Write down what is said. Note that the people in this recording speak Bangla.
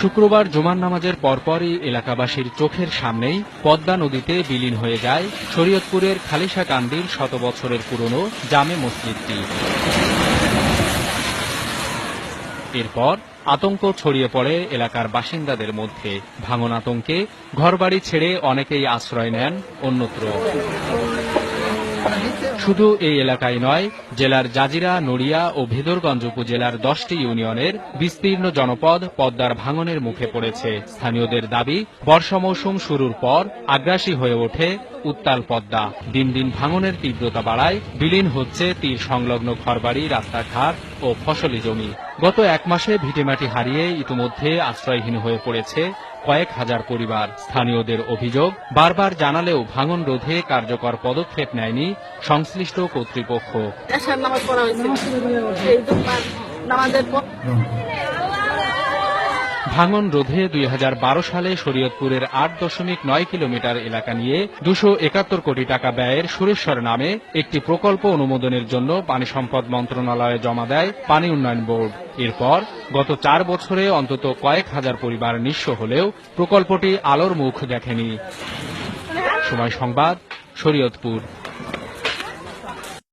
শুক্রবার জুমার নামাজের পরপরই এলাকাবাসীর চোখের সামনেই পদ্মা নদীতে বিলীন হয়ে যায় শরীয়তপুরের খালিশা কান্দির শত বছরের পুরনো জামে মসজিদটি। এরপর আতঙ্ক ছড়িয়ে পড়ে এলাকার বাসিন্দাদের মধ্যে। ভাঙন আতঙ্কে ঘরবাড়ি ছেড়ে অনেকেই আশ্রয় নেন অন্যত্র। শুধু এই এলাকায় নয়, জেলার জাজিরা, নড়িয়া ও ভেদরগঞ্জ উপজেলার দশটি ইউনিয়নের বিস্তীর্ণ জনপদ পদ্মার ভাঙনের মুখে পড়েছে। স্থানীয়দের দাবি, বর্ষা মৌসুম শুরুর পর আগ্রাসী হয়ে ওঠে উত্তাল পদ্মা। দিন দিন ভাঙনের তীব্রতা বাড়ায়, বিলীন হচ্ছে তীর সংলগ্ন ঘরবাড়ি, রাস্তাঘাট ও ফসলি জমি। গত এক মাসে ভিটেমাটি হারিয়ে ইতিমধ্যে আশ্রয়হীন হয়ে পড়েছে কয়েক হাজার পরিবার। স্থানীয়দের অভিযোগ, বারবার জানালেও ভাঙন রোধে কার্যকর পদক্ষেপ নেয়নি সংশ্লিষ্ট কর্তৃপক্ষ। পর ভাঙন রোধে দুই হাজার বারো সালে শরীয়তপুরের আট দশমিক নয় কিলোমিটার এলাকা নিয়ে দুশো একাত্তর কোটি টাকা ব্যয়ের সুরেশ্বর নামে একটি প্রকল্প অনুমোদনের জন্য পানি সম্পদ মন্ত্রণালয়ে জমা দেয় পানি উন্নয়ন বোর্ড। এরপর গত চার বছরে অন্তত কয়েক হাজার পরিবার নিঃস্ব হলেও প্রকল্পটি আলোর মুখ দেখেনি। সময় সংবাদ, শরীয়তপুর।